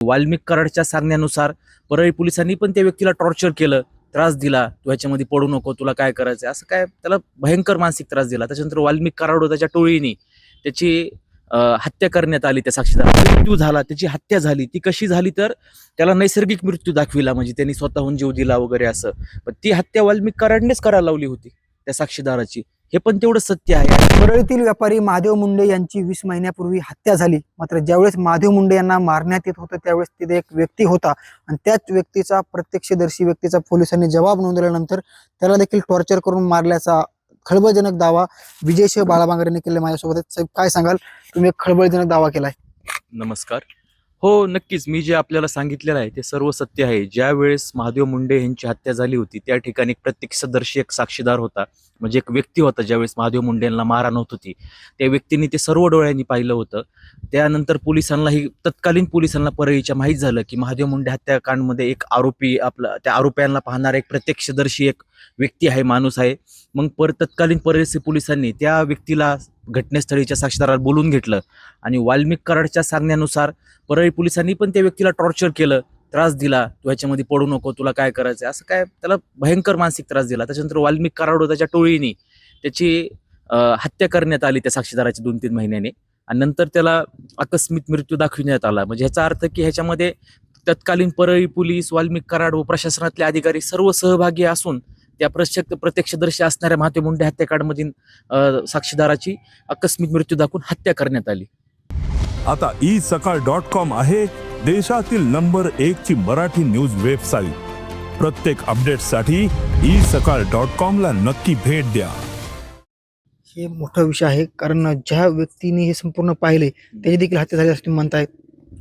वाल्मिक कराडच्या सांगण्यानुसार परळी पोलिसांनी पण त्या व्यक्तीला टॉर्चर केलं त्रास दिला. तू ह्याच्यामध्ये पडू नको तुला काय करायचं असं काय त्याला भयंकर मानसिक त्रास दिला. त्याच्यानंतर वाल्मिक कराड त्याच्या टोळीने त्याची हत्या करण्यात आली त्या साक्षीदार मृत्यू झाला त्याची हत्या झाली. ती कशी झाली तर त्याला नैसर्गिक मृत्यू दाखविला म्हणजे त्यांनी स्वतःहून जीव दिला वगैरे असं. पण ती हत्या वाल्मिक कराडनेच करायला लावली होती त्या साक्षीदाराची. हे पण तेवढं सत्य आहे. परळीतील व्यापारी महादेव मुंडे यांची वीस महिन्यापूर्वी हत्या झाली. मात्र ज्यावेळेस महादेव मुंडे यांना मारण्यात येत होतं त्यावेळेस तिथे एक व्यक्ती होता. आणि त्याच व्यक्तीचा प्रत्यक्षदर्शी व्यक्तीचा पोलिसांनी जबाब नोंदवल्यानंतर त्याला देखील टॉर्चर करून मारल्याचा खळबळजनक दावा विजयशिव बाळाबांगर यांनी केला माझ्यासोबत. साहेब काय सांगाल? तुम्ही एक खळबळजनक दावा केलाय. नमस्कार. हो नक्कीच. मी जे आपल्याला सांगितलेलं आहे ते सर्व सत्य आहे. ज्या वेळेस महादेव मुंडे यांची हत्या झाली होती त्या ठिकाणी एक प्रत्यक्षदर्शी एक साक्षीदार होता. म्हणजे एक व्यक्ती होता ज्यावेळेस महादेव मुंडे यांना मारहाण होत होती. त्या व्यक्तीने ते सर्व डोळ्यांनी पाहिलं होतं. त्यानंतर पोलिसांनाही तत्कालीन पोलिसांना परळीच्या माहीत झालं की महादेव मुंडे हत्याकांडमध्ये एक आरोपी आपला त्या आरोप्यांना पाहणारा एक प्रत्यक्षदर्शी एक व्यक्ती आहे माणूस आहे. मग पर तत्कालीन परळीचे पोलिसांनी त्या व्यक्तीला घटनास्थळीच्या साक्षीदाराला बोलून घेतलं. आणि वाल्मिक कराडच्या सांगण्यानुसार परळी पोलिसांनी पण त्या व्यक्तीला टॉर्चर केलं त्रास दिला. तू ह्याच्यामध्ये पडू नको तुला काय करायचं असं काय त्याला भयंकर मानसिक त्रास दिला. त्याच्यानंतर वाल्मिक कराड त्याच्या टोळीने त्याची हत्या करण्यात आली त्या साक्षीदाराच्या दोन तीन महिन्याने. आणि नंतर त्याला आकस्मिक मृत्यू दाखविण्यात आला. म्हणजे ह्याचा अर्थ की ह्याच्यामध्ये तत्कालीन परळी पोलीस वाल्मिक कराड व प्रशासनातले अधिकारी सर्व सहभागी असून त्या प्रत्यक्ष प्रत्यक्षदर्शी असणाऱ्या महात्मा मुंडे हत्याकांडमधील साक्षीदाराची आकस्मिक मृत्यू दाखवून हत्या करण्यात आली. आता ई सकाळ डॉट कॉम आहे देशातील नंबर एक ची मराठी न्यूज वेबसाईट. प्रत्येक अपडेटसाठी ई सकाळ डॉट कॉम ला नक्की भेट द्या. हे मोठा विषय आहे कारण ज्या व्यक्तीने हे संपूर्ण पाहिले त्याची देखील हत्या झाली असं म्हणतायत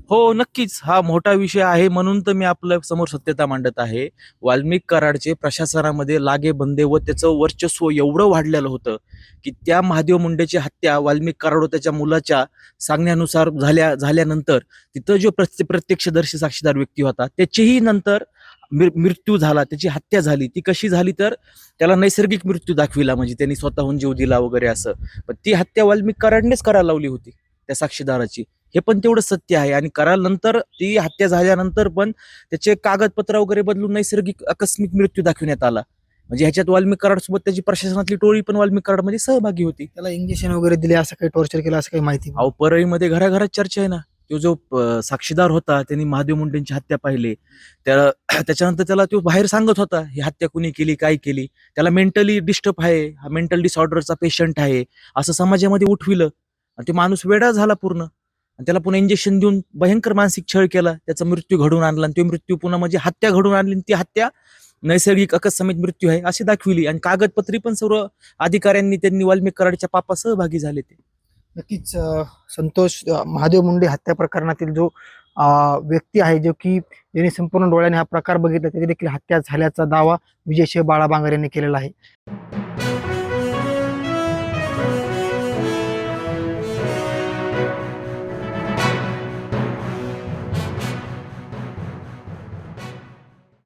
हो नक्कीच. हा मोठा विषय आहे म्हणून तर मी आपल्यासमोर सत्यता मांडत आहे. वाल्मिक कराडचे प्रशासनामध्ये लागे बंदे व त्याचं वर्चस्व एवढं वाढलेलं होतं की त्या महादेव मुंडेची हत्या वाल्मिक कराड व त्याच्या मुलाच्या सांगण्यानुसार झाल्या झाल्यानंतर तिथं जो प्रत्य प्रत्यक्षदर्शी साक्षीदार व्यक्ती होता त्याचीही नंतर मृ- मृत्यू झाला त्याची हत्या झाली. ती कशी झाली तर त्याला नैसर्गिक मृत्यू दाखविला म्हणजे त्यांनी स्वतःहून जीव दिला वगैरे असं. पण ती हत्या वाल्मिक कराडनेच करायला लावली होती त्या साक्षीदाराची. हे पण तेवढं सत्य आहे. आणि करानंतर ती हत्या झाल्यानंतर पण त्याचे कागदपत्र वगैरे बदलून नैसर्गिक आकस्मिक मृत्यू दाखविण्यात आला. म्हणजे ह्याच्यात वाल्मिक कराड सोबत त्याची प्रशासनातली टोळी पण वाल्मिक कराडमध्ये सहभागी होती. त्याला इंजेक्शन वगैरे दिले असं काही टॉर्चर केलं असं काही माहिती अहो परळीमध्ये घराघरात चर्चा आहे ना. तो जो साक्षीदार होता त्यांनी महादेव मुंडेंची हत्या पाहिली. त्या त्याच्यानंतर त्याला तो बाहेर सांगत होता ही हत्या कुणी केली काय केली? त्याला मेंटली डिस्टर्ब आहे. हा मेंटल डिसऑर्डरचा पेशंट आहे. असं समाजामध्ये उठविलं. आणि ते माणूस वेडा झाला पूर्ण. आणि त्याला पुन्हा इंजेक्शन देऊन भयंकर मानसिक छळ केला. त्याचा मृत्यू घडून आणला आणि तो मृत्यू पुन्हा म्हणजे हत्या घडून आणली आणि ती हत्या नैसर्गिक अकस्मित मृत्यू आहे अशी दाखविली. आणि कागदपत्री पण सर्व अधिकाऱ्यांनी त्यांनी वाल्मिक कराडच्या पापा सहभागी झाले ते. नक्कीच संतोष महादेव मुंडे हत्या प्रकरणातील जो व्यक्ती आहे जो की ज्याने संपूर्ण डोळ्याने हा प्रकार बघितला त्याची देखील हत्या झाल्याचा दावा विजय बाळा बाळाबांगर यांनी केलेला आहे.